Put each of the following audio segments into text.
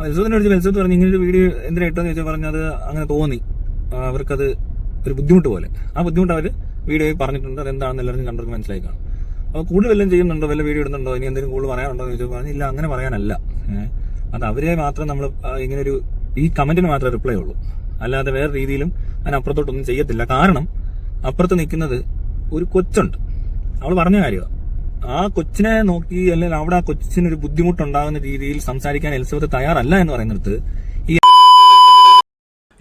എലിസബത്തിനെ വിളിച്ച് എലിസബത്ത് പറഞ്ഞു ഇങ്ങനെ ഒരു വീഡിയോ എന്തിനാ ഇട്ടെന്ന് ചോദിച്ചാൽ പറഞ്ഞത് അങ്ങനെ തോന്നി. അവർക്കത് ഒരു ബുദ്ധിമുട്ട് പോലെ. ആ ബുദ്ധിമുട്ട് അവർ വീഡിയോയിൽ പറഞ്ഞിട്ടുണ്ട്. അതെന്താണെന്ന് എല്ലാവർക്കും കണ്ടവർക്ക് മനസ്സിലായി കാണും അപ്പോൾ കൂടുതൽ വല്ലതും ചെയ്യുന്നുണ്ടോ? വല്ല വീഡിയോ ഇടുന്നുണ്ടോ? ഇനി എന്തെങ്കിലും കൂടുതൽ പറയാനുണ്ടോ എന്ന് ചോദിച്ചാൽ പറഞ്ഞു ഇല്ല അങ്ങനെ പറയാനല്ല. അത് അവരെ മാത്രം നമ്മൾ ഇങ്ങനെ ഒരു ഈ കമന്റിന് മാത്രമേ റിപ്ലൈ ഉള്ളൂ. അല്ലാതെ വേറെ രീതിയിലും അതിനപ്പുറത്തോട്ടൊന്നും ചെയ്യത്തില്ല. കാരണം അപ്പുറത്ത് നിൽക്കുന്നത് ഒരു കൊച്ചുണ്ട്. അവൾ പറഞ്ഞ കാര്യമാണ് ആ കൊച്ചിനെ നോക്കി അല്ലെങ്കിൽ അവിടെ ആ കൊച്ചിന് ഒരു ബുദ്ധിമുട്ടുണ്ടാകുന്ന രീതിയിൽ സംസാരിക്കാൻ എലിസബത്ത് തയ്യാറല്ല എന്ന് പറയുന്നിടത്ത് ഈ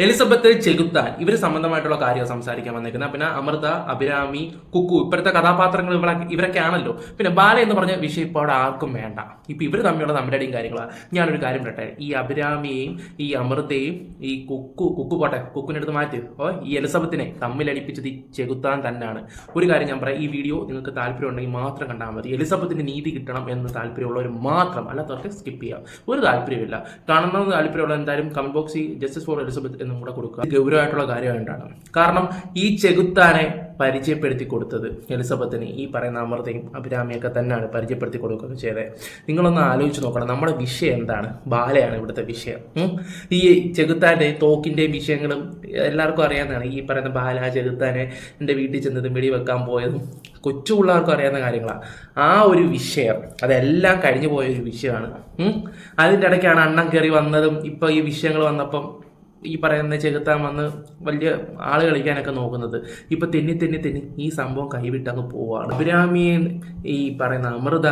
എലിസബത്ത് ചെകുത്താൻ ഇവർ സംബന്ധമായിട്ടുള്ള കാര്യം സംസാരിക്കാൻ വന്നിരിക്കുന്നത് പിന്നെ അമൃത അഭിരാമി കുക്കു ഇപ്പോഴത്തെ കഥാപാത്രങ്ങൾ ഇവിടെ ഇവരൊക്കെ ആണല്ലോ പിന്നെ ബാല എന്ന് പറഞ്ഞ വിഷയം ഇപ്പോൾ അവിടെ ആർക്കും വേണ്ട. ഇപ്പൊ ഇവർ തമ്മിലുള്ള നമ്മുടെയും കാര്യങ്ങളാണ് ഞാനൊരു കാര്യം പറയട്ടെ. ഈ അഭിരാമിയെയും ഈ അമൃതയും ഈ കുക്കു കുക്കു പോട്ടെ കുക്കുവിനെ എടുത്ത് മാറ്റി. ഓ ഈ എലിസബത്തിനെ തമ്മിലടിപ്പിച്ചത് ഈ ചെകുത്താൻ തന്നെയാണ്. ഒരു കാര്യം ഞാൻ പറയാം. ഈ വീഡിയോ നിങ്ങൾക്ക് താല്പര്യം ഉണ്ടെങ്കിൽ മാത്രം കണ്ടാൽ മതി. എലിസബത്തിന് നീതി കിട്ടണം എന്ന് താല്പര്യമുള്ളവർ മാത്രം. അല്ലാത്തവർക്ക് സ്കിപ്പ് ചെയ്യാം. ഒരു താല്പര്യമില്ല കാണണമെന്ന് താല്പര്യമുള്ള എന്തായാലും കമന്റ് ബോക്സിൽ ജസ്റ്റിസ് ഫോർ എലിസബത്ത് എന്നും കൂടെ കൊടുക്കുക ഗൗരവമായിട്ടുള്ള കാര്യമായിട്ടാണ് കാരണം ഈ ചെകുത്താനെ പരിചയപ്പെടുത്തി കൊടുത്തത് എലിസബത്തിന് ഈ പറയുന്ന അമൃതയും അഭിരാമിയൊക്കെ തന്നെയാണ് പരിചയപ്പെടുത്തി കൊടുക്കുക ചെയ്തത്. നിങ്ങളൊന്ന് ആലോചിച്ച് നോക്കണം നമ്മുടെ വിഷയം എന്താണ്? ബാലയാണ് ഇവിടുത്തെ വിഷയം. ഈ ചെകുത്താന്റെ തോക്കിന്റെയും വിഷയങ്ങളും എല്ലാവർക്കും അറിയാവുന്നതാണ്. ഈ പറയുന്ന ബാല ചെകുത്താനെ എന്റെ വീട്ടിൽ ചെന്നതും വെടി വെക്കാൻ പോയതും കൊച്ചു പിള്ളേർക്കും അറിയാവുന്ന കാര്യങ്ങളാണ് ആ ഒരു വിഷയം അതെല്ലാം കഴിഞ്ഞു പോയ ഒരു വിഷയമാണ്. അതിന്റെ ഇടയ്ക്കാണ് അണ്ണം കയറി വന്നതും ഇപ്പോൾ ഈ വിഷയങ്ങൾ വന്നപ്പം ഈ പറയുന്ന ചെകുത്താൻ വന്ന് വലിയ ആൾ കളിക്കാനൊക്കെ നോക്കുന്നത്. ഇപ്പൊ തെന്നി തെന്നി തെന്നി ഈ സംഭവം കൈവിട്ടങ്ങ് പോവാണ്. അഭിരാമിയൻ ഈ പറയുന്ന അമൃത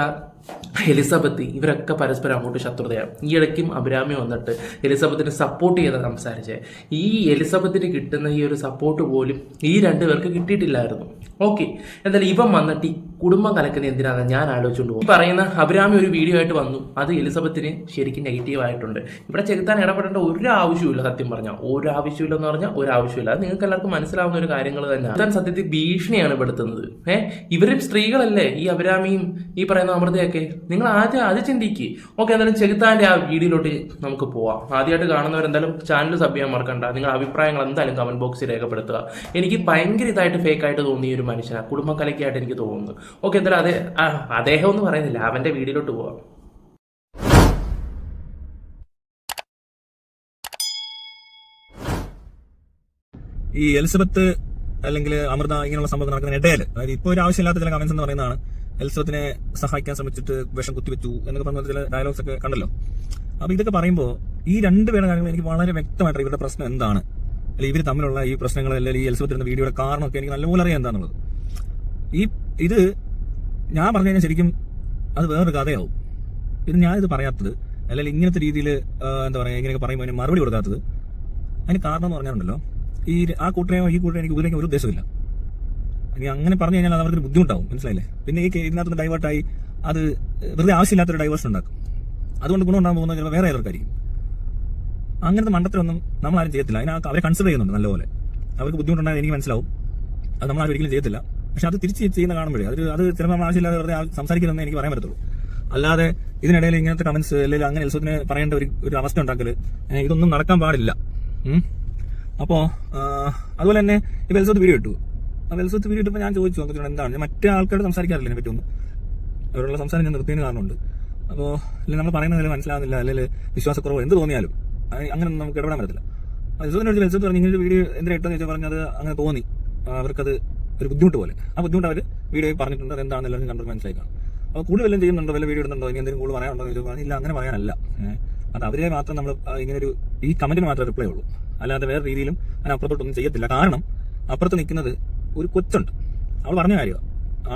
എലിസബത്ത് ഇവരൊക്കെ പരസ്പരം അങ്ങോട്ട് ശത്രുതയാണ്. ഈ ഇടയ്ക്കും അഭിരാമി വന്നിട്ട് എലിസബത്തിനെ സപ്പോർട്ട് ചെയ്ത സംസാരിച്ചേ. ഈ എലിസബത്തിന് കിട്ടുന്ന ഈ ഒരു സപ്പോർട്ട് പോലും ഈ രണ്ടുപേർക്ക് കിട്ടിയിട്ടില്ലായിരുന്നു. ഓക്കെ എന്തായാലും ഇവൻ വന്നിട്ട് കുടുംബം കലക്കുന്ന എന്തിനാണ്? ഞാൻ ആലോചിച്ചുകൊണ്ട് പോകും. പറയുന്ന അഭിരാമി ഒരു വീഡിയോ ആയിട്ട് വന്നു. അത് എലിസബത്തിന് ശരിക്കും നെഗറ്റീവ് ആയിട്ടുണ്ട്. ഇവിടെ ചെകുത്താൻ ഇടപെടേണ്ട ഒരു ആവശ്യമില്ല സത്യം പറഞ്ഞാൽ ഒരു ആവശ്യമില്ല എന്ന് പറഞ്ഞാൽ ഒരു ആവശ്യമില്ല അത് നിങ്ങൾക്ക് എല്ലാവർക്കും മനസ്സിലാവുന്ന ഒരു കാര്യങ്ങൾ ചെകുത്താൻ സത്യത്തിൽ ഭീഷണിയാണ് പെടുത്തുന്നത് ഏഹ് ഇവരും സ്ത്രീകളല്ലേ ഈ അഭിരാമിയും ഈ പറയുന്ന അമൃതയൊക്കെ? നിങ്ങൾ ആദ്യം അത് ചിന്തിക്ക്. ഓക്കെ എന്തായാലും ചെകുത്താന്റെ ആ വീഡിയോയിലോട്ട് നമുക്ക് പോവാം. ആദ്യമായിട്ട് കാണുന്നവരെന്തായാലും ചാനൽ സബ് ചെയ്യാൻ മറക്കണ്ട. നിങ്ങളുടെ അഭിപ്രായങ്ങൾ എന്തായാലും കമന്റ് ബോക്സിൽ രേഖപ്പെടുത്തുക. എനിക്ക് ഭയങ്കര ഇതായിട്ട് ഫേക്ക് ആയിട്ട് തോന്നിയ ഒരു മനുഷ്യനാണ് കുടുംബക്കലയ്ക്കായിട്ട് എനിക്ക് തോന്നുന്നു. ഓക്കെ എന്തായാലും അതെ അദ്ദേഹം ഒന്നും പറയുന്നില്ല. അവന്റെ വീടിലോട്ട് പോവാം. ഈ എലിസബത്ത് അല്ലെങ്കിൽ അമൃത ഇങ്ങനെയുള്ള സംഭവം നടക്കുന്ന ഇടയിൽ അതായത് ഇപ്പോൾ ഒരു ആവശ്യമില്ലാത്ത ചില കമന്റ്സ് എന്ന് പറയുന്നതാണ് എലിസബത്തിനെ സഹായിക്കാൻ ശ്രമിച്ചിട്ട് വിഷം കുത്തിവെച്ചു എന്നൊക്കെ പറഞ്ഞ ചില ഡയലോഗ്സ് ഒക്കെ കണ്ടല്ലോ. അപ്പൊ ഇതൊക്കെ പറയുമ്പോൾ ഈ രണ്ട് പേരുടെ കാര്യങ്ങൾ എനിക്ക് വളരെ വ്യക്തമായിട്ട് ഇവരുടെ പ്രശ്നം എന്താണ്? അല്ലെങ്കിൽ ഇവർ തമ്മിലുള്ള ഈ പ്രശ്നങ്ങൾ അല്ലെങ്കിൽ ഈ എലിസബത്തിന്റെ വീഡിയോയുടെ കാരണമൊക്കെ എനിക്ക് നല്ലപോലെ അറിയാം എന്താണെന്നുള്ളത് ഈ ഇത് ഞാൻ പറഞ്ഞു കഴിഞ്ഞാൽ ശരിക്കും അത് വേറൊരു കഥയാവും. ഇത് ഞാനിത് പറയാത്തത് അല്ലെങ്കിൽ ഇങ്ങനത്തെ രീതിയിൽ എന്താ പറയുക ഇങ്ങനെയൊക്കെ പറയുമ്പോൾ അതിന് മറുപടി കൊടുക്കാത്തത് അതിന് കാരണം എന്ന് പറഞ്ഞാലുണ്ടല്ലോ ഈ ആ കൂട്ടരെയോ ഈ കൂട്ടരെ എനിക്ക് ഉപദ്രവിക്കാൻ ഒരു ഉദ്ദേശമില്ല ഇനി അങ്ങനെ പറഞ്ഞു കഴിഞ്ഞാൽ അത് അവർക്ക് ബുദ്ധിമുട്ടാവും മനസ്സിലായില്ലേ? പിന്നെ ഈ ഇതിനകത്ത് ഡൈവേർട്ടായി അത് വെറുതെ ആവശ്യമില്ലാത്തൊരു ഡൈവേഴ്സ് ഉണ്ടാക്കും. അതുകൊണ്ട് ഗുണമുണ്ടാകാൻ പോകുന്നത് ചിലപ്പോൾ വേറെ ഏതൊക്കെയായിരിക്കും അങ്ങനത്തെ മണ്ടത്തിലൊന്നും നമ്മൾ ആരും ചെയ്യത്തില്ല. അതിന് അവരെ കൺസിഡർ ചെയ്യുന്നുണ്ട് നല്ലപോലെ. അവർക്ക് ബുദ്ധിമുട്ടുണ്ടായത് എനിക്ക് മനസ്സിലാവും. അത് നമ്മൾ ആരും ഒരിക്കലും ചെയ്യത്തില്ല. പക്ഷെ അത് തിരിച്ച് ചെയ്യുന്ന കാണുമ്പോഴേ അത് അത് ചിലപ്പോൾ ആവശ്യമില്ലാതെ വെറുതെ സംസാരിക്കുന്നതെന്ന് എനിക്ക് പറയാൻ പറ്റത്തുള്ളൂ. അല്ലാതെ ഇതിനിടയിൽ ഇങ്ങനത്തെ കമന്റ്സ് അല്ലെങ്കിൽ അങ്ങനെ എൽസത്തിന് പറയേണ്ട ഒരു ഒരു അവസ്ഥ ഉണ്ടാക്കൽ ഇതൊന്നും നടക്കാൻ പാടില്ല. അപ്പോൾ അതുപോലെ തന്നെ ഈ എൽസത്ത് വീഡിയോ ഇട്ടു. ആ എൽസത്ത് വീഡിയോ ഇട്ടപ്പോൾ ഞാൻ ചോദിച്ചു എന്തൊക്കെയാണ് എന്താണ്? മറ്റേ ആൾക്കാരോട് സംസാരിക്കാറില്ല ഇതിനെ പറ്റിയൊന്നും. അവരുള്ള സംസാരം ഞാൻ നിർത്തിയതിന് കാരണമുണ്ട് അപ്പോൾ അല്ലെങ്കിൽ നമ്മൾ പറയുന്നതിൽ മനസ്സിലാകുന്നില്ല അല്ലെങ്കിൽ വിശ്വാസക്കുറവ് എന്ത് തോന്നിയാലും അങ്ങനെ നമുക്ക് ഇടപെടാൻ പറ്റത്തില്ല. എൽസത്തിനോട് എൽസത്ത് പറഞ്ഞു ഇങ്ങനെ ഒരു വീഡിയോ എന്തിനാ ഇട്ടെന്ന് ചോദിച്ചാൽ പറഞ്ഞത് അങ്ങനെ തോന്നി. അവർക്കത് ഒരു ബുദ്ധിമുട്ട് പോലെ. ആ ബുദ്ധിമുട്ട് അവർ വീഡിയോയിൽ പറഞ്ഞിട്ടുണ്ട്. അത് എന്താണെന്ന് എല്ലാവർക്കും മനസ്സിലാക്കാം അപ്പോൾ കൂടുതൽ വല്ലതും ചെയ്യുന്നുണ്ടോ? വല്ല വീഡിയോ ഇടുന്നുണ്ടോ? ഇനി എന്തെങ്കിലും കൂടുതൽ പറയാനുണ്ടോ എന്ന് ചോദിച്ചാൽ ഇല്ല അങ്ങനെ പറയാനല്ല. അത് അവരെ മാത്രം നമ്മൾ ഇങ്ങനെ ഒരു ഈ കമന്റിന് മാത്രമേ റിപ്ലൈ ഉള്ളൂ. അല്ലാതെ വേറെ രീതിയിലും അതിനപ്പുറത്തോട്ടൊന്നും ചെയ്യത്തില്ല. കാരണം അപ്പുറത്ത് നിൽക്കുന്നത് ഒരു കൊച്ചുണ്ട്. അവൾ പറഞ്ഞ കാര്യമാണ്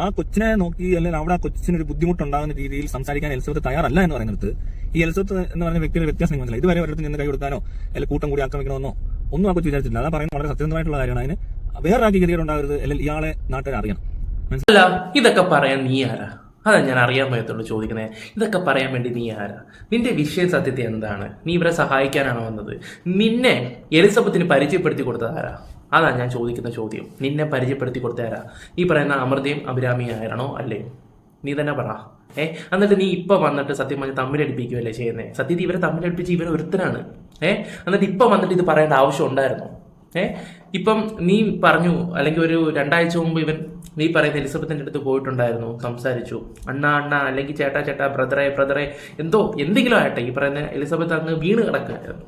ആ കൊച്ചിനെ നോക്കി അല്ലെങ്കിൽ അവിടെ ആ കൊച്ചിന് ഒരു ബുദ്ധിമുട്ടുണ്ടാകുന്ന രീതിയിൽ സംസാരിക്കാൻ എൽസബത്ത് തയ്യാറല്ല എന്ന് പറയുന്നിടത്ത് ഈ എൽസബത്ത് എന്ന് പറയുന്ന വ്യക്തിയുടെ വ്യത്യാസം മനസ്സിലായി. ഇതുവരെ ഒരിടത്ത് നിന്ന് കൈ കൊടുക്കാനോ അല്ലെങ്കിൽ കൂട്ടം കൂടി ആക്രമിക്കണമെന്നോ ഒന്നും ആ കൊച്ചു വിചാരിച്ചില്ല അതാ പറയുന്നത് വളരെ സത്യസന്ധമായിട്ടുള്ള കാര്യമാണ്. അതിന് വേറെ ആക്കി ഗതികേട് ഉണ്ടാകരുത്. അല്ലെങ്കിൽ ഇയാളെ നാട്ടുകാർ അറിയണം. അല്ല ഇതൊക്കെ പറയാൻ നീ ആരാ? അതാ ഞാൻ അറിയാൻ പറ്റത്തുള്ളൂ ചോദിക്കുന്നത് ഇതൊക്കെ പറയാൻ വേണ്ടി നീ ആരാ? നിന്റെ വിഷയം സത്യത്തെ എന്താണ്? നീ ഇവരെ സഹായിക്കാനാണോ വന്നത്? നിന്നെ എലിസബത്തിന് പരിചയപ്പെടുത്തി കൊടുത്തത് ആരാ? അതാ ഞാൻ ചോദിക്കുന്ന ചോദ്യം. നിന്നെ പരിചയപ്പെടുത്തി കൊടുത്ത ആരാ? ഈ പറയുന്ന അമൃതയും അഭിരാമി ആയിരണോ അല്ലേ? നീ തന്നെ പറ. ഏ എന്നിട്ട് നീ ഇപ്പൊ വന്നിട്ട് സത്യം തമ്മിൽ തമ്മിലടിപ്പിക്കുകയല്ലേ ചെയ്യുന്നത് സത്യത്തിൽ ഇവരെ തമ്മിലടിപ്പിച്ച് ഇവർ ഒരുത്തനാണ് ഏ എന്നിട്ട് ഇപ്പൊ വന്നിട്ട് ഇത് പറയേണ്ട ആവശ്യം ഉണ്ടായിരുന്നോ? ഏ? ഇപ്പം നീ പറഞ്ഞു അല്ലെങ്കിൽ ഒരു രണ്ടാഴ്ച മുമ്പ് ഇവൻ നീ പറയുന്ന എലിസബത്തിന്റെ അടുത്ത് പോയിട്ടുണ്ടായിരുന്നു സംസാരിച്ചു. അണ്ണ അണ്ണ അല്ലെങ്കിൽ ചേട്ടാ ചേട്ടാ ബ്രദറെ ബ്രദറെ എന്തോ എന്തെങ്കിലും ആട്ടെ ഈ പറയുന്ന എലിസബത്ത് അങ്ങ് വീണ് കിടക്കുകയായിരുന്നു.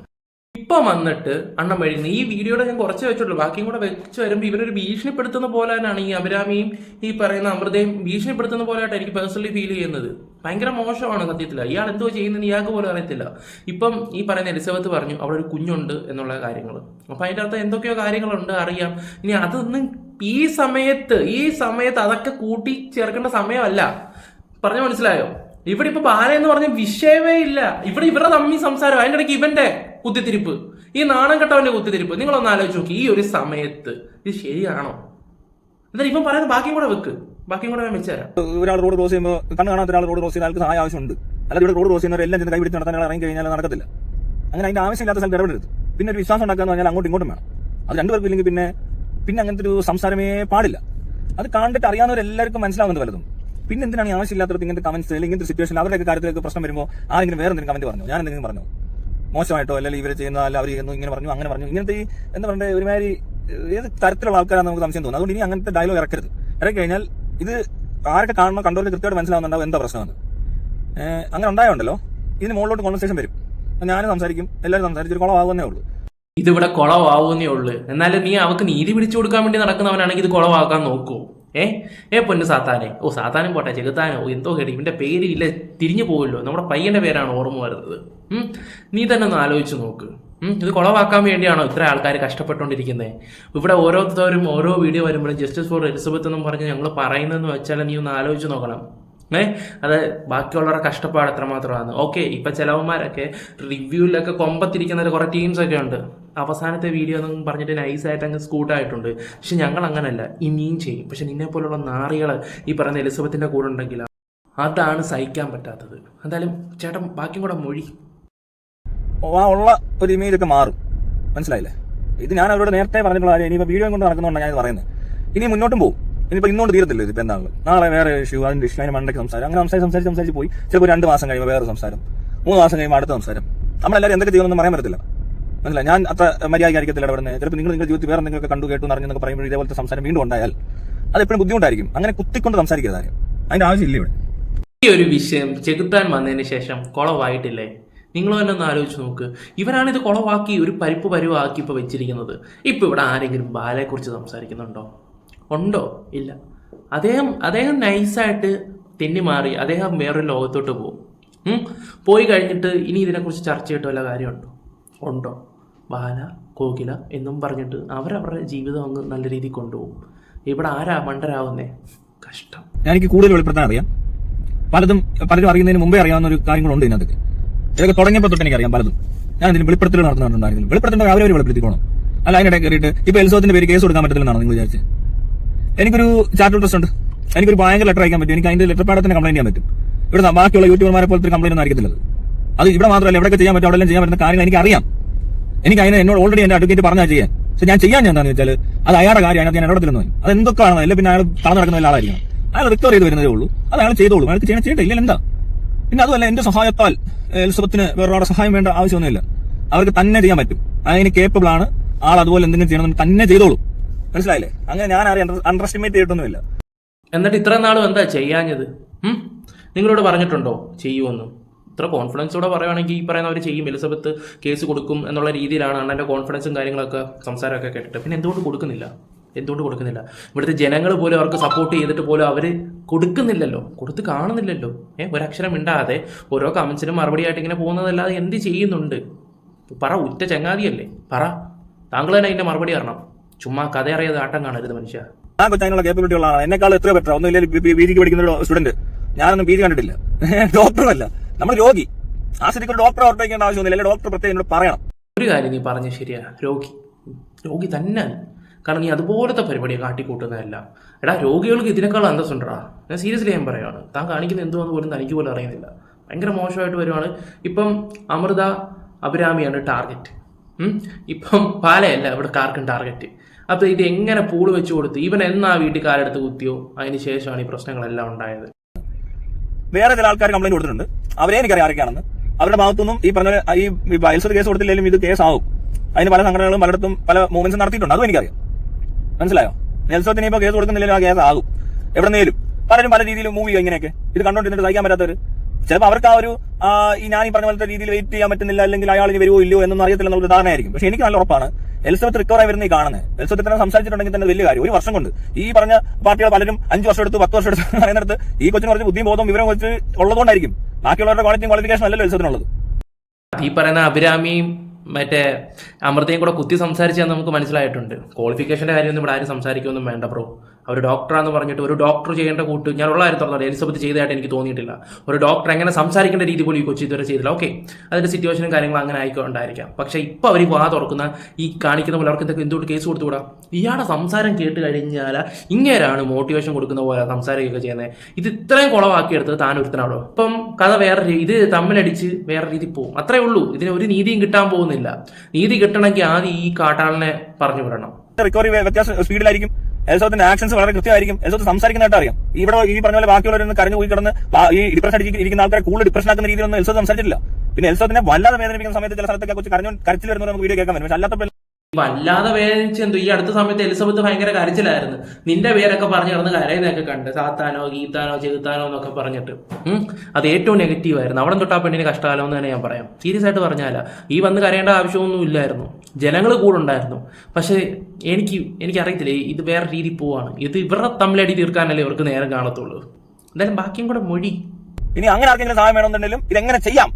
ഇപ്പൊ വന്നിട്ട് അണ്ണം വഴിയുന്നത് ഈ വീഡിയോയുടെ ഞാൻ കുറച്ച് വെച്ചുള്ളൂ ബാക്കിയും കൂടെ വെച്ച് വരുമ്പോൾ ഇവരൊരു ഭീഷണിപ്പെടുത്തുന്ന പോലെ തന്നെയാണ് ഈ അഭിരാമിയും ഈ പറയുന്ന അമൃതയും ഭീഷണിപ്പെടുത്തുന്ന പോലെയായിട്ട് എനിക്ക് പേഴ്സണലി ഫീൽ ചെയ്യുന്നത്. ഭയങ്കര മോശമാണ് സത്യത്തിൽ ഇയാൾ എന്തോ ചെയ്യുന്നത് ഇയാൾക്ക് പോലും അറിയത്തില്ല. ഇപ്പം ഈ പറയുന്ന എലിസബത്ത് പറഞ്ഞു അവിടെ ഒരു കുഞ്ഞുണ്ട് എന്നുള്ള കാര്യങ്ങൾ അപ്പൊ അതിന്റെ അകത്ത് എന്തൊക്കെയോ കാര്യങ്ങളുണ്ട് അറിയാം. ഇനി അതൊന്നും ഈ സമയത്ത് ഈ സമയത്ത് അതൊക്കെ കൂട്ടി ചേർക്കേണ്ട സമയമല്ല. പറഞ്ഞു മനസ്സിലായോ? ഇവിടെ ഇപ്പൊ ബാല എന്ന് പറഞ്ഞ വിഷയമേ ഇല്ല. ഇവിടെ ഇവരുടെ തമ്മി സംസാരം. അതിന്റെ ഇടയ്ക്ക് ഇവന്റെ കുത്തിത്തിരിപ്പ്. ഈ നാണം കെട്ടവന്റെ കുത്തിത്തിരിപ്പ്. നിങ്ങളൊന്ന് ആലോചിച്ച് നോക്കി. ഈ ഒരു സമയത്ത് ഇത് ശരിയാണോ? എന്നാൽ ഇപ്പം പറയുന്നത് ബാക്കിയും കൂടെ വെക്ക്. ബാക്കിയും കൂടെ ഞാൻ വെച്ചുതരാം ഒരാൾ റോഡ് ക്രോസ് ചെയ്യുമ്പോൾ കണ്ണ് കാണാത്ത ഒരാൾ റോഡ് ക്രോസ് ചെയ്യുന്ന ആൾക്ക് സഹായം ആവശ്യമുണ്ട്. അല്ലാതെ ഇവിടെ റോഡ് ക്രോസ് ചെയ്യുന്നവർ എല്ലാം ചെന്ന് കൈപിടിച്ച് നടത്താൻ ഇറങ്ങി കഴിഞ്ഞാൽ നടക്കത്തില്ല. അങ്ങനെ അതിന്റെ ആവശ്യമില്ലാത്ത സ്ഥലത്ത് ഇടപെടരുത്. പിന്നെ ഒരു വിശ്വാസം ഉണ്ടാക്കുക എന്ന് പറഞ്ഞാൽ അങ്ങോട്ടും ഇങ്ങോട്ടും വേണം. അത് രണ്ടുപേർക്കും ഇല്ലെങ്കിൽ പിന്നെ പിന്നെ അങ്ങനത്തെ ഒരു സംസാരമേ പാടില്ല. അത് കണ്ടിട്ട് അറിയാവുന്നവരെല്ലാവർക്കും മനസ്സിലാവുന്നത് പലതും പിന്നെ എന്തിനാണ് ആവശ്യമില്ലാത്തവർക്ക് ഇങ്ങനത്തെ കമന്റ്സ് അല്ലെങ്കിൽ ഇങ്ങനത്തെ സിറ്റുവേഷൻ അവരുടെ കാര്യത്തിലേക്ക് പ്രശ്നം വരുമ്പോൾ ആരെങ്കിലും വേറെ എന്തെങ്കിലും കമന്റ് പറഞ്ഞു? ഞാൻ എന്തെങ്കിലും പറഞ്ഞു? മോശമായിട്ടോ അല്ലെങ്കിൽ ഇവർ ചെയ്യുന്ന അല്ല അവർ ചെയ്യുന്നു ഇങ്ങനെ പറഞ്ഞു അങ്ങനെ പറഞ്ഞു. ഇങ്ങനത്തെ ഈ എന്താ പറയണ്ടേ ഒരുമാതിരി ഏത് തരത്തിലുള്ള ആൾക്കാരാണ് നമുക്ക് സംശയം തോന്നുന്നത് അതുകൊണ്ട് ഇനി അങ്ങനത്തെ ഡയലോഗ് ഇറക്കരുത്. ഇറക്കി കഴിഞ്ഞാൽ ഇത് ആരൊക്കെ കാണുമ്പോൾ കണ്ടോറിൽ കൃത്യമായിട്ട് മനസ്സിലാവുന്നുണ്ടാവും എന്താ പ്രശ്നമെന്ന്. അങ്ങനെ ഉണ്ടായോണ്ടല്ലോ ഇതിന് മുകളിലോട്ട് കോൺവെർസേഷൻ വരും. ഞാൻ സംസാരിക്കും എല്ലാവരും സംസാരിച്ചൊരു കുളമാകുന്നേ ഉള്ളൂ. ഇതിവിടെ കുളമാവുന്നേ ഉള്ളൂ. എന്നാലും നീ അവക്ക് നീതി പിടിച്ചു കൊടുക്കാൻ വേണ്ടി നടക്കുന്നവനാണെങ്കിൽ ഇത് കുളവാക്കാൻ നോക്കൂ. ഏ? ഏ പൊന്ന് സാത്താനെ. ഓ സാത്താനും പോട്ടെ ചെകുത്താനോ. എന്തോ കേട്ടി ഇവന്റെ പേര് ഇല്ല തിരിഞ്ഞു പോകുമല്ലോ നമ്മുടെ പയ്യന്റെ പേരാണ് ഓർമ്മ വരുന്നത്. നീ തന്നെ ഒന്ന് ആലോചിച്ച് നോക്ക്. ഇത് കുളവാക്കാൻ വേണ്ടിയാണോ ഇത്ര ആൾക്കാർ കഷ്ടപ്പെട്ടുകൊണ്ടിരിക്കുന്നത് ഇവിടെ ഓരോരുത്തരും ഓരോ വീഡിയോ വരുമ്പോഴും ജസ്റ്റിസ് ഫോർ എലിസബത്ത് എന്നും പറഞ്ഞ് ഞങ്ങൾ പറയുന്നതെന്ന് വെച്ചാൽ നീ ഒന്ന് ആലോചിച്ച് നോക്കണം. ഏ? അത് ബാക്കിയുള്ളവരുടെ കഷ്ടപ്പാട് എത്രമാത്രമാണ്. ഓക്കെ ഇപ്പൊ ചിലവന്മാരൊക്കെ റിവ്യൂവിലൊക്കെ കൊമ്പത്തിരിക്കുന്ന കുറേ ടീംസ് ഒക്കെ ഉണ്ട്. അവസാനത്തെ വീഡിയോ എന്നും പറഞ്ഞിട്ട് നൈസായിട്ട് അങ്ങ് സ്കൂട്ടായിട്ടുണ്ട് പക്ഷെ ഞങ്ങൾ അങ്ങനല്ല ഇനിയും ചെയ്യും. പക്ഷെ നിന്നെ പോലുള്ള നാറികൾ ഈ പറയുന്ന എലിസബത്തിന്റെ കൂടെ ഉണ്ടെങ്കിൽ അതാണ് സഹിക്കാൻ പറ്റാത്തത്. എന്തായാലും ചേട്ടൻ ബാക്കിയും കൂടെ മൊഴി. ഉള്ള ഒരു ഇമേജ് ഒക്കെ മാറും. മനസ്സിലായില്ലേ? ഇത് ഞാൻ അവരോട് നേരത്തെ പറഞ്ഞിട്ടുള്ള കാര്യം. ഇനിയിപ്പോൾ വീഡിയോ കൊണ്ട് നടക്കുന്നുണ്ട് ഞാൻ പറയുന്നത്. ഇനി മുന്നോട്ടും പോകും ഇനിയിപ്പോൾ ഇന്നോട്ട് തീരത്തില്ല ഇതിപ്പോ എന്താണ് നാളെ വേറെ ഇഷ്യൂ അതിന്റെ ഇഷ്യൂ അതിന് മണ്ടയ്ക്ക് സംസാരം. അങ്ങനെ സംസാരിച്ച് സംസാരിച്ച് സംസാരിച്ച് പോയി. ചിലപ്പോൾ രണ്ട് മാസം കഴിയുമ്പോൾ വേറെ സംസാരം. മൂന്ന് മാസം കഴിയുമ്പോൾ അടുത്ത സംസാരം. നമ്മളെല്ലാവരും എന്തൊക്കെ ചെയ്യണമെന്ന് പറയാൻ പറ്റത്തില്ല. മനസ്സിലായി? ഞാൻ അത്ര മര്യാദയായിരിക്കത്തില്ല ഇടപെടുന്നത് ചിലപ്പോൾ നിങ്ങൾ നിങ്ങളുടെ ജീവിതത്തിൽ വേറെ എന്തെങ്കിലും കണ്ടു കേട്ടു എന്നൊക്കെ പറയുമ്പോൾ ഇതേപോലത്തെ സംസാരം വീണ്ടും ഉണ്ടായാൽ അത് എപ്പോഴും ബുദ്ധിമുട്ടായിരിക്കും. അങ്ങനെ കുത്തിക്കൊണ്ട് സംസാരിക്കരുത് ആരും. അതിന്റെ ആവശ്യമില്ല ഇവിടെ. ഈ ഒരു വിഷയം ചെകുത്താൻ വന്നതിന് ശേഷം കുളവായിട്ടില്ലേ? നിങ്ങൾ തന്നെ ഒന്ന് ആലോചിച്ച് നോക്ക്. ഇവരാണ് ഇത് കുളവാക്കി ഒരു പരിപ്പ് പരുവാക്കി ഇപ്പൊ വെച്ചിരിക്കുന്നത്. ഇപ്പൊ ഇവിടെ ആരെങ്കിലും ബാലയെക്കുറിച്ച് സംസാരിക്കുന്നുണ്ടോ? ഉണ്ടോ? ഇല്ല. അദ്ദേഹം അദ്ദേഹം നൈസായിട്ട് തെന്നി മാറി അദ്ദേഹം വേറൊരു ലോകത്തോട്ട് പോകും. പോയി കഴിഞ്ഞിട്ട് ഇനി ഇതിനെക്കുറിച്ച് ചർച്ച ചെയ്തിട്ട് വല്ല കാര്യമുണ്ടോ? ഉണ്ടോ? ബാല കോകില എന്നും പറഞ്ഞിട്ട് അവരവരുടെ ജീവിതം അങ്ങ് നല്ല രീതിയിൽ കൊണ്ടുപോകും. ഇവിടെ ആരാ മണ്ടരാവുന്നേ? കഷ്ടം. ഞാൻ എനിക്ക് കൂടുതൽ വെളിപ്പെടുത്താൻ അറിയാം. പലതും പലരും അറിയുന്നതിന് മുമ്പേ അറിയാവുന്ന ഒരു കാര്യങ്ങളുണ്ട് ഇതിനകത്ത് ഇതൊക്കെ തുടങ്ങിയപ്പോൾ തൊട്ട് എനിക്കറിയാം പലതും. ഞാൻ ഇതിന് വെളിപ്പെടുത്തൽ നടത്തുന്നുണ്ടായിരുന്നു വെളിപ്പെടുത്തേണ്ട അവരവർ വെളിപ്പെടുത്തിക്കോണം. അല്ല അതിനിടെ കയറിയിട്ട് ഇപ്പൊ എൽസോത്തിന്റെ പേര് കേസ് കൊടുക്കാൻ പറ്റത്തില്ലെന്നാണ് നിങ്ങൾ വിചാരിച്ചത് എനിക്കൊരു ചാർട്ടർ ട്രസ്റ്റ് ഉണ്ട് എനിക്കൊരു ഭയങ്കര ലെറ്റർ അയക്കാൻ പറ്റും. എനിക്ക് അതിന്റെ ലെറ്റർ പാടത്തിന് കംപ്ലൈന്റ് ചെയ്യാൻ പറ്റും. ഇവിടെ ബാക്കിയുള്ള യൂട്യൂബർമാരെ പോലത്തെ കംപ്ലൈന്റ് ഒന്നും ആയിരിക്കത്തില്ല അത്. അത് ഇവിടെ മാത്രമല്ല എവിടെയൊക്കെ ചെയ്യാൻ പറ്റും അവിടെ ചെയ്യാൻ പറ്റുന്ന കാര്യങ്ങൾ എനിക്ക് അറിയാം എനിക്ക് അതിനെ എന്നോട് ഓൾറെഡി എന്റെ അഡ്വക്കേറ്റ് പറഞ്ഞാൽ ചെയ്യാൻ പക്ഷെ ഞാൻ ചെയ്യാൻ എന്താണെന്ന് വെച്ചാൽ അത് അയാളുടെ കാര്യം അതിനകത്ത് ഞാൻ ഇടപെടുന്നു അത് എന്തൊക്കെയാണ് അല്ല? പിന്നെ അയാൾ തളർന്നു നടക്കുന്ന ആളായിരിക്കണം അയാൾ റിക്കവർ ചെയ്ത് വരുന്നതേ ഉള്ളൂ. അത് അയാൾ ചെയ്തോളൂ. അയാൾക്ക് ചെയ്യണം ചെയ്യട്ടെ എന്താ? പിന്നെ അതുമല്ല എന്റെ സഹായത്താൽ എലിസബത്തിന് വേറൊരാളുടെ സഹായം വേണ്ട ആവശ്യമൊന്നുമില്ല. അവർക്ക് തന്നെ ചെയ്യാൻ പറ്റും. അതിന് കേപ്പബിൾ ആണ്. ആൾ അതുപോലെ എന്തെങ്കിലും ചെയ്യണം തന്നെ ചെയ്തോളൂ. മനസ്സിലായില്ലേ? അങ്ങനെ ഞാൻ ആരെയും അണ്ടർ എസ്റ്റിമേറ്റ് ചെയ്തിട്ടൊന്നുമില്ല. എന്നിട്ട് ഇത്ര നാളും എന്താ ചെയ്യാഞ്ഞത്? നിങ്ങളോട് പറഞ്ഞിട്ടുണ്ടോ? ചെയ്യുമെന്ന് ഇത്ര കോൺഫിഡൻസോടെ പറയുകയാണെങ്കിൽ ഈ പറയുന്നവർ ചെയ്യും എലിസബത്ത് കേസ് കൊടുക്കും എന്നുള്ള രീതിയിലാണ് അണ്ണന്റെ കോൺഫിഡൻസും കാര്യങ്ങളൊക്കെ സംസാരമൊക്കെ കേട്ടിട്ട് പിന്നെ എന്തുകൊണ്ട് കൊടുക്കുന്നില്ല എന്തുകൊണ്ട് കൊടുക്കുന്നില്ല ഇവിടുത്തെ ജനങ്ങൾ പോലും അവർക്ക് സപ്പോർട്ട് ചെയ്തിട്ട് പോലും അവർ കൊടുക്കുന്നില്ലല്ലോ കൊടുത്ത് കാണുന്നില്ലല്ലോ ഏഹ് ഒരക്ഷരം മിണ്ടാതെ ഓരോ കമൻസിനും മറുപടി ആയിട്ട് ഇങ്ങനെ പോകുന്നതല്ലാതെ എന്ത് ചെയ്യുന്നുണ്ട് പറ ഉറ്റ ചങ്ങാതിയല്ലേ പറ താങ്കൾ തന്നെ അതിന്റെ മറുപടി അറിയണം ചുമ്മാ കഥ അറിയാതെ ആട്ടം കാണരുത് മനുഷ്യ ആ കൊച്ചാനുള്ള കേപ്പബിലിറ്റി ഉള്ളതാണ് എന്നെക്കാൾ എത്രയോ ബെറ്റർ ഒന്നും പി ജിക്ക് പഠിക്കുന്ന ഒരു സ്റ്റുഡന്റ് ഞാനൊന്നും പി ജി കണ്ടിട്ടില്ല ഡോക്ടറല്ല നമ്മൾ രോഗി. ആ സ്ഥിതിക്ക് ഒരു ഡോക്ടറെ ഓർപ്പിക്കേണ്ട ആവശ്യമൊന്നുമില്ല. ഡോക്ടർ പ്രത്യേകം എന്നോട് പറയണം. ഒരു കാര്യം നീ പറഞ്ഞ ശരിയാ. രോഗി. രോഗി തന്നെ. കാരണം നീ അതുപോലത്തെ പരിപാടിയെ കാട്ടിക്കൂട്ടുന്നതല്ല. എടാ രോഗികൾക്ക് ഇതിനേക്കാൾ അന്തസ്സുണ്ടാ ഞാൻ സീരിയസ്ലി ഞാൻ പറയുകയാണ് താൻ കാണിക്കുന്ന എന്തുവാന്ന് പോലും തനിക്ക് പോലും അറിയുന്നില്ല. ഭയങ്കര മോശമായിട്ട് വരുവാണ്. ഇപ്പം അമൃത അഭിരാമിയാണ് ടാർഗറ്റ്? ഇപ്പം പാലയല്ല ഇവിടെ കാർക്കും ടാർഗറ്റ്. അപ്പോൾ ഇത് എങ്ങനെ പൂൾ വെച്ച് കൊടുത്ത് ഇവൻ എന്നാ വീട്ടിൽ കാലെടുത്ത് കുത്തിയോ? അതിന് ശേഷമാണ് ഈ പ്രശ്നങ്ങളെല്ലാം ഉണ്ടായത്. വേറെ ചില ആൾക്കാർ കംപ്ലൈന്റ് കൊടുത്തിട്ടുണ്ട്. അവരെ എനിക്കറിയാം ആരൊക്കെയാണെന്ന്. അവരുടെ ഭാഗത്തുനിന്നും ഈ പറഞ്ഞ ഈ എൽസർ കേസ് കൊടുത്തില്ലെങ്കിലും ഇത് കേസ് ആവും. അതിന് പല സംഘടനകളും പലയിടത്തും പല മൂവ്മെന്റ്സ് നടത്തിയിട്ടുണ്ട്. അതും എനിക്കറിയാം. മനസ്സിലായോ? നെൽസോത്തിന് ഇപ്പൊ കേസ് കൊടുക്കുന്നില്ലെങ്കിലും ആ കേസ് ആകും. എവിടെന്നേലും പലരും പല രീതിയിലും മൂവ് ചെയ്യും ഇങ്ങനെയൊക്കെ. ഇത് കണ്ടോണ്ടിരുന്നിട്ട് സഹിക്കാൻ പറ്റാത്തവര്. ചിലപ്പോൾ അവർക്ക് ആ ഒരു ഈ ഞാൻ ഈ പറഞ്ഞ പോലത്തെ രീതിയിൽ വെയിറ്റ് ചെയ്യാൻ പറ്റുന്നില്ല അല്ലെങ്കിൽ അയാൾ ഇനി വരുമോ ഇല്ലയോ എന്നൊന്നും അറിയത്തില്ല എന്നുള്ള ധാരണയായിരിക്കും. പക്ഷെ എനിക്ക് നല്ല ഉറപ്പാണ്. എലിസബത്ത് റിക്കവർ ആയി വരുന്ന ഈ കാണുന്നത്. എലിസബത്ത് തന്നെ സംസാരിച്ചിട്ടുണ്ടെങ്കിൽ തന്നെ വലിയ കാര്യം. ഒരു വർഷം കൊണ്ട്. ഈ പറഞ്ഞ പാർട്ടികൾ പലരും അഞ്ച് വർഷം എടുത്ത് പത്ത് വർഷം എടുത്ത് പറയുന്നിടത്ത് ഈ കൊച്ചിന് കുറച്ച് ബുദ്ധിയും ബോധവും വിവരം കുറച്ച് ഉള്ളതുകൊണ്ടായിരിക്കും. ബാക്കിയുള്ളവരുടെ ക്വാളിറ്റിയും ക്വാളിഫിക്കേഷൻ അല്ലല്ലോ എലിസബത്തിനുള്ളത്. ഈ പറയുന്ന അഭിരാമിയും മറ്റേ അമൃതയും കൂടെ കുത്തി സംസാരിച്ചാൽ നമുക്ക് മനസ്സിലായിട്ടുണ്ട്. ക്വാളിഫിക്കേഷന്റെ കാര്യമൊന്നും ഇവിടെ ആരും സംസാരിക്കൊന്നും വേണ്ട ബ്രോ അവർ ഡോക്ടറാന്ന് പറഞ്ഞിട്ട് ഒരു ഡോക്ടർ ചെയ്യേണ്ട കൂട്ട് ഞാൻ ഉള്ള കാര്യം തുറന്നത് എലിസബത്ത് ചെയ്തതായിട്ട് എനിക്ക് തോന്നിയിട്ടില്ല. ഒരു ഡോക്ടർ എങ്ങനെ സംസാരിക്കേണ്ട രീതി പോലും ഈ കൊച്ചി ഇതുവരെ ചെയ്തില്ല. ഓക്കെ. അതിന്റെ സിറ്റുവേഷനും കാര്യങ്ങളും അങ്ങനെ ആയിക്കൊണ്ടായിരിക്കാം. പക്ഷേ ഇപ്പോൾ അവർ വാ തുറക്കുന്ന ഈ കാണിക്കുന്ന പോലെ അവർക്ക് എന്തൊക്കെ എന്തുകൊണ്ട് കേസ് കൊടുത്തുകൂടാ? ഇയാളുടെ സംസാരം കേട്ട് കഴിഞ്ഞാൽ ഇങ്ങനെയാണ് മോട്ടിവേഷൻ കൊടുക്കുന്ന പോലെ സംസാരിക്കുകയൊക്കെ ചെയ്യുന്നത് ഇത് ഇത്രയും കുളവാക്കിയെടുത്തത് താൻ ഒരുത്തനാണോ? ഇപ്പം കഥ വേറെ ഇത് തമ്മിലടിച്ച് വേറെ രീതി പോകും. അത്രേ ഉള്ളൂ. ഇതിന് ഒരു നീതിയും കിട്ടാൻ പോകുന്നില്ല. നീതി കിട്ടണമെങ്കിൽ ആദ്യം ഈ കാട്ടാളിനെ പറഞ്ഞു വിടണം. റിക്കവറി വ്യത്യാസം സ്പീഡിലായിരിക്കും എലിസബത്തിന്റെ ആക്ഷൻസ് വളരെ കൃത്യമായിരിക്കും. എൽസോത്ത് സംസാരിക്കുന്നതായിട്ട് അറിയാം. ഇവിടെ ഈ പറഞ്ഞ പോലെ ബാക്കിയുള്ളവരൊന്ന് കരഞ്ഞു പോയി കിടന്ന് ഈ ഡിപ്രഷൻ അടിച്ചിരിക്കുന്ന ആൾക്കാരെ കൂടുതൽ ഡിപ്രഷൻ ആക്കുന്ന രീതിയിലൊന്നും എൽസോത്ത് സംസാരിച്ചിട്ടില്ല. പിന്നെ എൽസോത്തിനെ വല്ലാതെ വേദനിപ്പിക്കുന്ന സമയത്ത് ചില സ്ഥലത്തൊക്കെ കുറച്ച് കരഞ്ഞു കരച്ചിൽ വരുന്ന നമുക്ക് വീഡിയോ കേൾക്കാൻ പറ്റും. പക്ഷെ അല്ലാത്ത വല്ലാതെ വേദനിച്ച് എന്തോ ഈ അടുത്ത സമയത്ത് എലിസബത്ത് ഭയങ്കര കരച്ചിലായിരുന്നു. നിന്റെ പേരൊക്കെ പറഞ്ഞു കിടന്ന് കരയുന്നൊക്കെ കണ്ട് സാത്താനോ ഗീതാനോ ചെകുത്താനോ എന്നൊക്കെ പറഞ്ഞിട്ട്. അത് ഏറ്റവും നെഗറ്റീവ് ആയിരുന്നു. അവിടെ തൊട്ടാ പെണ്ണിന് കഷ്ടകാലം എന്ന് തന്നെ ഞാൻ പറയാം. സീരിയസ് ആയിട്ട് പറഞ്ഞാല. ഈ വന്ന് കരയേണ്ട ആവശ്യമൊന്നും ഇല്ലായിരുന്നു. ജനങ്ങൾ കൂടെ ഉണ്ടായിരുന്നു പക്ഷേ എനിക്ക് എനിക്കറിയത്തില്ല ഇത് വേറെ രീതി പോവാണ്. ഇത് ഇവരുടെ തമ്മിലടി തീർക്കാനല്ലേ ഇവർക്ക് നേരം കാണത്തുള്ളൂ. എന്തായാലും ബാക്കിയും കൂടെ മൊഴി. ഇനി അങ്ങനെ ആർക്കെങ്കിലും സഹായം വേണമെന്നുണ്ടെങ്കിലും ഇത് എങ്ങനെ ചെയ്യാം?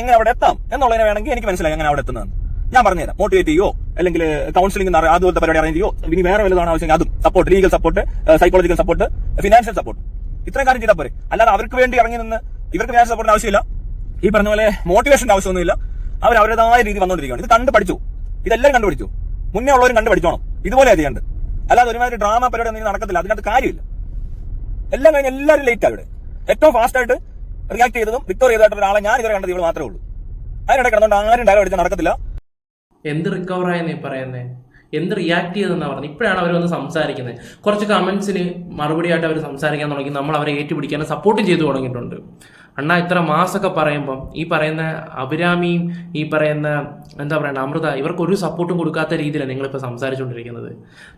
എങ്ങനെ അവിടെ എത്താം? എന്നുള്ളതിനെ വേണമെങ്കിൽ എനിക്ക് മനസ്സിലായി എങ്ങനെ അവിടെ എത്തുന്നത്. ഞാൻ പറഞ്ഞുതരാം. മോട്ടിവേറ്റ് ചെയ്യോ അല്ലെങ്കിൽ കൗൺസിലിംഗ് അതുപോലത്തെ പരിപാടി അറേഞ്ച് ചെയ്യോ ഇനി വേറെ വലുതാണ് ആവശ്യം? അതും support legal support psychological support financial support ഇത്രയും കാര്യം ചെയ്താൽ പോരെ. അല്ലാതെ അവർക്ക് വേണ്ടി ഇറങ്ങി നിന്ന് ഇവർക്ക് ഫിനാൻഷ്യൽ സപ്പോർട്ടിന് ആവശ്യമില്ല. ഈ പറഞ്ഞ പോലെ മോട്ടിവേഷന്റെ ആവശ്യമൊന്നുമില്ല. അവർ അവരുടേതായ രീതി വന്നുകൊണ്ടിരിക്കുകയാണ് ഇത് കണ്ട് പഠിച്ചു. ഇതെല്ലാം കണ്ടുപിടിച്ചു. മുന്നേ ഉള്ളവരും കണ്ടു പഠിച്ചോണം ഇതുപോലെ ചെയ്യേണ്ടത് അല്ലാതെ ഒരുമാതിരി ഡ്രാമ പരിപാടി ഒന്നും നടക്കത്തില്ല. അതിനകത്ത് കാര്യമില്ല. എല്ലാം കഴിഞ്ഞ് എല്ലാവരും ലേറ്റ് അവിടെ ഏറ്റവും ഫാസ്റ്റ് ആയിട്ട് റിയാക്ട് ചെയ്തതും വിക്ടോർ ചെയ്തതായിട്ട് ഒരാളെ ഞാൻ ഇതുവരെ കണ്ടത് ഇവിടെ മാത്രമേ ഉള്ളൂ. അതിനിടെ കിടന്നുകൊണ്ട് ആരും ഡയലോഗ് അടിച്ചാൽ നടക്കത്തില്ല. എന്ത് റിക്കവർ ആയെന്നേ പറയുന്നേ? എന്ത് റിയാക്ട് ചെയ്തെന്നാ പറഞ്ഞത്? ഇപ്പോഴാണ് അവർ വന്ന് സംസാരിക്കുന്നത്. കുറച്ച് കമന്റ്സിന് മറുപടിയായിട്ട് അവർ സംസാരിക്കാൻ തുടങ്ങി. നമ്മൾ അവരെ ഏറ്റുപിടിക്കാനും സപ്പോർട്ട് ചെയ്തു തുടങ്ങിയിട്ടുണ്ട്. അണ്ണാ ഇത്ര മാസമൊക്കെ പറയുമ്പം ഈ പറയുന്ന അഭിരാമിയും ഈ പറയുന്ന എന്താ പറയുക അമൃത ഇവർക്ക് ഒരു സപ്പോർട്ടും കൊടുക്കാത്ത രീതിയിലാണ് നിങ്ങളിപ്പോൾ സംസാരിച്ചുകൊണ്ടിരിക്കുന്നത്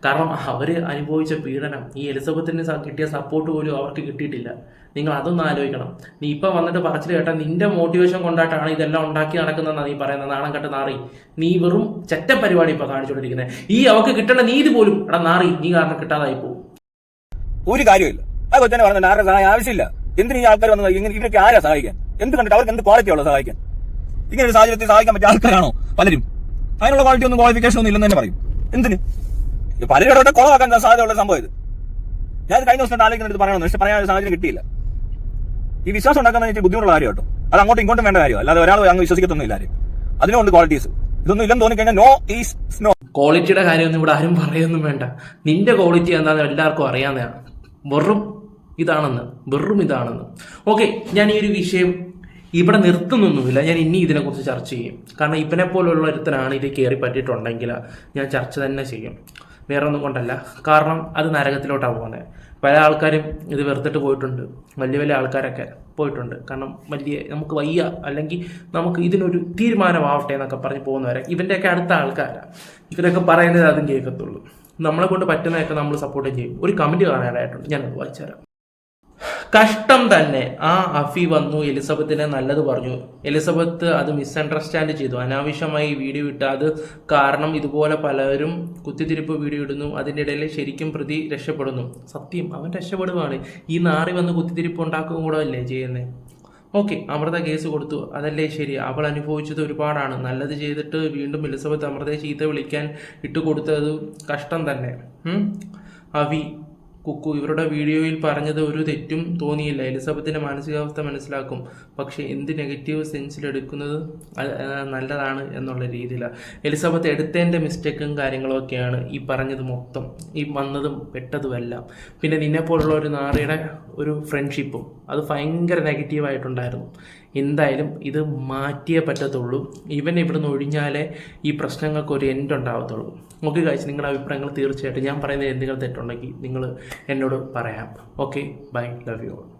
കാരണം അവർ അനുഭവിച്ച പീഡനം ഈ എലിസബത്തിന് കിട്ടിയ സപ്പോർട്ട് പോലും അവർക്ക് കിട്ടിയിട്ടില്ല. നിങ്ങൾ അതൊന്ന് ആലോചിക്കണം. നീ ഇപ്പം വന്നിട്ട് പറച്ചിൽ കേട്ടാൽ നിന്റെ മോട്ടിവേഷൻ കൊണ്ടായിട്ടാണ് ഇതെല്ലാം ഉണ്ടാക്കി നടക്കുന്നതെന്നാണ് നീ പറയുന്നത് നാണം കെട്ട് നാറി. നീ വെറും ചെറ്റ പരിപാടി ഇപ്പോൾ കാണിച്ചുകൊണ്ടിരിക്കുന്നത് ഈ അവർക്ക് കിട്ടേണ്ട നീതി പോലും എടാ നാറി നീ കാരണം കിട്ടാതായി പോകും ഒരു കാര്യമില്ല അതൊക്കെ തന്നെ പറഞ്ഞു ആരുടെ സഹായം ആവശ്യമില്ല. എന്തിന് ഈ ആൾക്കാർ വന്നത്? ഇങ്ങനെ ഇവരൊക്കെ ആരാ സഹായിക്കാൻ? എന്ത് കണ്ടിട്ട് അവർക്ക് എന്ത് ക്വാളിറ്റി ഉള്ളത് സഹായിക്കാൻ? ഇങ്ങനെ ഒരു സാഹചര്യത്തിൽ സഹായിക്കാൻ പറ്റിയ ആൾക്കാരാണോ പലരും? അതിനുള്ള ക്വാളിറ്റി ഒന്നും ക്വാളിഫിക്കേഷൻ ഒന്നും ഇല്ലെന്ന് തന്നെ പറയും. എന്തിന്? പലരും ഇടപെട്ട് കുളമാക്കാൻ സാധ്യതയുള്ള സംഭവം ഇത്. ഞാൻ കഴിഞ്ഞ ദിവസം ആലോചിക്കുന്നത് പറയണമെന്ന് പക്ഷെ പറയാൻ ഒരു സാഹചര്യം കിട്ടിയില്ല. ഈ വിശ്വാസം ഉണ്ടാക്കുന്ന ബുദ്ധിമുട്ടുള്ള കാര്യം കേട്ടോ അത് അങ്ങോട്ടും ഇങ്ങോട്ടും വേണ്ട കാര്യം അല്ലാതെ ഒരാൾ അങ്ങ് വിശ്വസിക്കത്തൊന്നും ഇല്ലാരും അതിനുണ്ട് ക്വാളിറ്റീസ് ഇതൊന്നും ഇല്ലെന്ന് തോന്നിക്കഴിഞ്ഞാൽ നോ ഈസ് നോ ക്വാളിറ്റിയുടെ കാര്യമൊന്നും ഇവിടെ ആരും പറയൊന്നും വേണ്ട. നിന്റെ ക്വാളിറ്റി എന്താണെന്ന് എല്ലാവർക്കും അറിയാവുന്നതാണ്. വെറും ഇതാണെന്ന് വെറും ഇതാണെന്ന്. ഓക്കെ ഞാൻ ഈ ഒരു വിഷയം ഇവിടെ നിർത്തുന്നൊന്നുമില്ല. ഞാൻ ഇനി ഇതിനെക്കുറിച്ച് ചർച്ച ചെയ്യും. കാരണം ഇവനെ പോലുള്ള ഒരുത്തനാണ് ഇത് കയറി പറ്റിയിട്ടുണ്ടെങ്കിൽ ഞാൻ ചർച്ച തന്നെ ചെയ്യും. വേറെ ഒന്നും കൊണ്ടല്ല. കാരണം അത് നരകത്തിലോട്ടാണ് പോകുന്നത്. പല ആൾക്കാരും ഇത് വെറുത്തിട്ട് പോയിട്ടുണ്ട്. വലിയ വലിയ ആൾക്കാരൊക്കെ പോയിട്ടുണ്ട്. കാരണം വലിയ നമുക്ക് വയ്യ. അല്ലെങ്കിൽ നമുക്ക് ഇതിനൊരു തീരുമാനമാവട്ടെ എന്നൊക്കെ പറഞ്ഞ് പോകുന്നവരെ. ഇവന്റെയൊക്കെ അടുത്ത ആൾക്കാരാണ് ഇവരൊക്കെ പറയുന്നത് അതും കേൾക്കത്തുള്ളൂ. നമ്മളെ കൊണ്ട് പറ്റുന്നതൊക്കെ നമ്മൾ സപ്പോർട്ട് ചെയ്യും. ഒരു കമന്റ് കാണാനായിട്ടുണ്ട്. ഞാനത് വായിച്ചുതരാം. കഷ്ടം തന്നെ. ആ അഫി വന്നു എലിസബത്തിനെ നല്ലത് പറഞ്ഞു. എലിസബത്ത് അത് മിസ്അണ്ടർസ്റ്റാൻഡ് ചെയ്തു. അനാവശ്യമായി വീഡിയോ ഇട്ട് അത് കാരണം ഇതുപോലെ പലരും കുത്തിത്തിരിപ്പ് വീഡിയോ ഇടുന്നു. അതിന്റെ ഇടയിൽ ശരിക്കും പ്രതി രക്ഷപ്പെടുന്നു. സത്യം അവൻ രക്ഷപ്പെടുവാണ്. ഈ നാറി വന്ന് കുത്തിത്തിരിപ്പ് ഉണ്ടാക്കുകയും കൂടെ അല്ലേ ചെയ്യുന്നത് ഓക്കെ അമൃത കേസ് കൊടുത്തു. അതല്ലേ ശരി. അവൾ അനുഭവിച്ചത് ഒരുപാടാണ്. നല്ലത് ചെയ്തിട്ട് വീണ്ടും എലിസബത്ത് അമൃതയെ ചീത്ത വിളിക്കാൻ ഇട്ട് കൊടുത്തത് കഷ്ടം തന്നെ? അവി കുക്കു ഇവരുടെ വീഡിയോയിൽ പറഞ്ഞത് ഒരു തെറ്റും തോന്നിയില്ല. എലിസബത്തിന്റെ മാനസികാവസ്ഥ മനസ്സിലാക്കും. പക്ഷേ എന്ത് നെഗറ്റീവ് സെൻസിൽ എടുക്കുന്നത്? നല്ലതാണ് എന്നുള്ള രീതിയിലാണ് എലിസബത്ത് എടുത്തതിന്റെ മിസ്റ്റേക്കും കാര്യങ്ങളൊക്കെയാണ് ഈ പറഞ്ഞത് മൊത്തം. ഈ വന്നതും പെട്ടതുമെല്ലാം. പിന്നെ നിന്നെപ്പോലുള്ള ഒരു നാറിയുടെ ഒരു ഫ്രണ്ട്ഷിപ്പും. അത് ഭയങ്കര നെഗറ്റീവായിട്ടുണ്ടായിരുന്നു. എന്തായാലും ഇത് മാറ്റിയേ പറ്റത്തുള്ളൂ. ഇവൻ ഇവിടുന്ന് ഒഴിഞ്ഞാലേ ഈ പ്രശ്നങ്ങൾക്ക് ഒരു എൻഡ് ഉണ്ടാവത്തുള്ളൂ. ഓക്കെ കാഴ്ച നിങ്ങളുടെ അഭിപ്രായങ്ങൾ തീർച്ചയായിട്ടും ഞാൻ പറയുന്നത് എന്തെങ്കിലും തെറ്റുണ്ടെങ്കിൽ നിങ്ങൾ എന്നോട് പറയാം. Okay bye love you